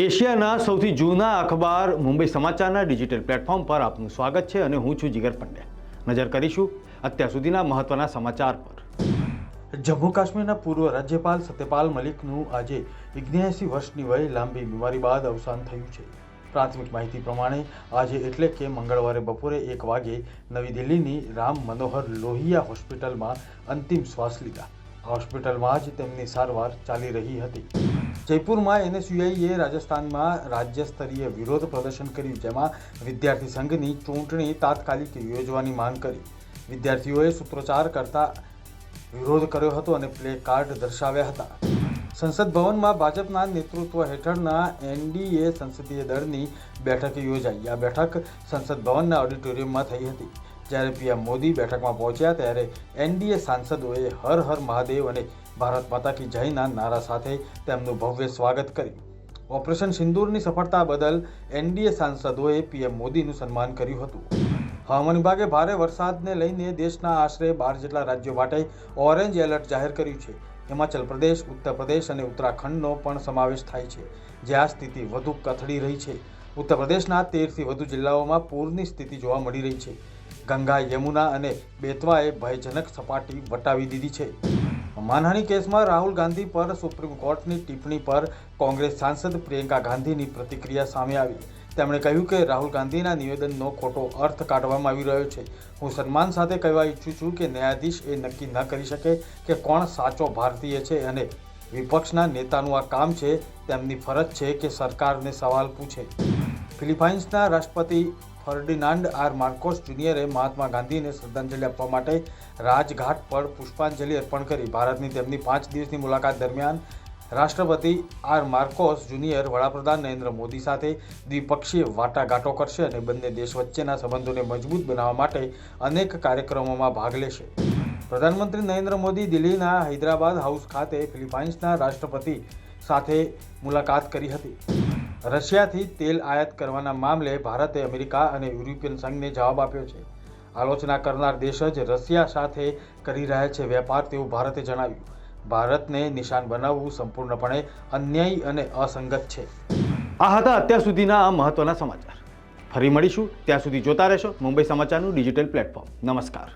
એશિયાના સૌથી જૂના અખબાર મુંબઈ સમાચારના ડિજિટલ પ્લેટફોર્મ પર આપનું સ્વાગત છે અને હું છું જીગર પંડ્યા. નજર કરીશું અત્યાર સુધીના મહત્વના સમાચાર પર. જમ્મુ કાશ્મીરના પૂર્વ રાજ્યપાલ સત્યપાલ મલિકનું આજે ઓગણ્યાસી વર્ષની વયે લાંબી બીમારી બાદ અવસાન થયું છે. પ્રાથમિક માહિતી પ્રમાણે આજે એટલે કે મંગળવારે બપોરે એક વાગે નવી દિલ્હીની રામ મનોહર લોહિયા હોસ્પિટલમાં અંતિમ શ્વાસ લીધા. હોસ્પિટલમાં જ તેમની સારવાર ચાલી રહી હતી. જયપુરમાં એનએસયુઆઈએ રાજસ્થાનમાં રાજ્ય સ્તરીય વિરોધ પ્રદર્શન કર્યું, જેમાં વિદ્યાર્થી સંઘની ચૂંટણી તાત્કાલિક યોજવાની માંગ કરી. વિદ્યાર્થીઓએ સૂત્રોચ્ચાર કરતા વિરોધ કર્યો હતો અને પ્લે કાર્ડ દર્શાવ્યા હતા. સંસદ ભવનમાં ભાજપના નેતૃત્વ હેઠળના એનડીએ સંસદીય દળની બેઠક યોજાઈ. આ બેઠક સંસદ ભવનના ઓડિટોરિયમમાં થઈ હતી. જ્યારે પીએમ મોદી બેઠકમાં પહોંચ્યા ત્યારે એનડીએ સાંસદોએ હર હર મહાદેવ અને ભારત માતા કી જયના નારા સાથે તેમનું ભવ્ય સ્વાગત કર્યું. ઓપરેશન સિંદૂરની સફળતા બદલ એનડીએ સાંસદોએ પીએમ મોદીનું સન્માન કર્યું હતું. હવામાન વિભાગે ભારે વરસાદને લઈને દેશના આશરે બાર જેટલા રાજ્યો માટે ઓરેન્જ એલર્ટ જાહેર કર્યું છે. હિમાચલ પ્રદેશ, ઉત્તર પ્રદેશ અને ઉત્તરાખંડનો પણ સમાવેશ થાય છે, જ્યાં સ્થિતિ વધુ કથળી રહી છે. ઉત્તર પ્રદેશના તેરથી વધુ જિલ્લાઓમાં પૂરની સ્થિતિ જોવા મળી રહી છે. ગંગા, યમુના અને બેતવાએ ભયજનક સપાટી વટાવી દીધી છે. માનહાની કેસમાં રાહુલ ગાંધી પર સુપ્રીમ કોર્ટની ટિપ્પણી પર કોંગ્રેસ સાંસદ પ્રિયંકા ગાંધીની પ્રતિક્રિયા સામે આવી. તેમણે કહ્યું કે રાહુલ ગાંધીના નિવેદનનો ખોટો અર્થ કાઢવામાં આવી રહ્યો છે. હું સન્માન સાથે કહેવા ઈચ્છું છું કે ન્યાયાધીશ એ નક્કી ન કરી શકે કે કોણ સાચો ભારતીય છે અને વિપક્ષના નેતાનું આ કામ છે, તેમની ફરજ છે કે સરકારને સવાલ પૂછે. ફિલિપાઇન્સના રાષ્ટ્રપતિ ફર્ડિનાન્ડ આર માર્કોસ જુનિયરે મહાત્મા ગાંધીને શ્રદ્ધાંજલિ આપવા માટે રાજઘાટ પર પુષ્પાંજલિ અર્પણ કરી. ભારતની તેમની પાંચ દિવસની મુલાકાત દરમિયાન રાષ્ટ્રપતિ આર માર્કોસ જુનિયર વડાપ્રધાન નરેન્દ્ર મોદી સાથે દ્વિપક્ષીય વાટાઘાટો કરશે અને બંને દેશ વચ્ચેના સંબંધોને મજબૂત બનાવવા માટે અનેક કાર્યક્રમોમાં ભાગ લેશે. પ્રધાનમંત્રી નરેન્દ્ર મોદી દિલ્હીના હૈદરાબાદ હાઉસ ખાતે ફિલિપાઇન્સના રાષ્ટ્રપતિ સાથે મુલાકાત કરી હતી. રશિયાથી તેલ આયાત કરવાના મામલે ભારતે અમેરિકા અને યુરોપિયન સંઘને જવાબ આપ્યો છે. આલોચના કરનાર દેશ જ રશિયા સાથે કરી રહ્યા છે વેપાર તેવું ભારતે જણાવ્યું. ભારતને નિશાન બનાવવું સંપૂર્ણપણે અન્યાયી અને અસંગત છે. આ હતા અત્યાર સુધીના આ મહત્વના સમાચાર. ફરી મળીશું. ત્યાં સુધી જોતા રહેશો મુંબઈ સમાચારનું ડિજિટલ પ્લેટફોર્મ. નમસ્કાર.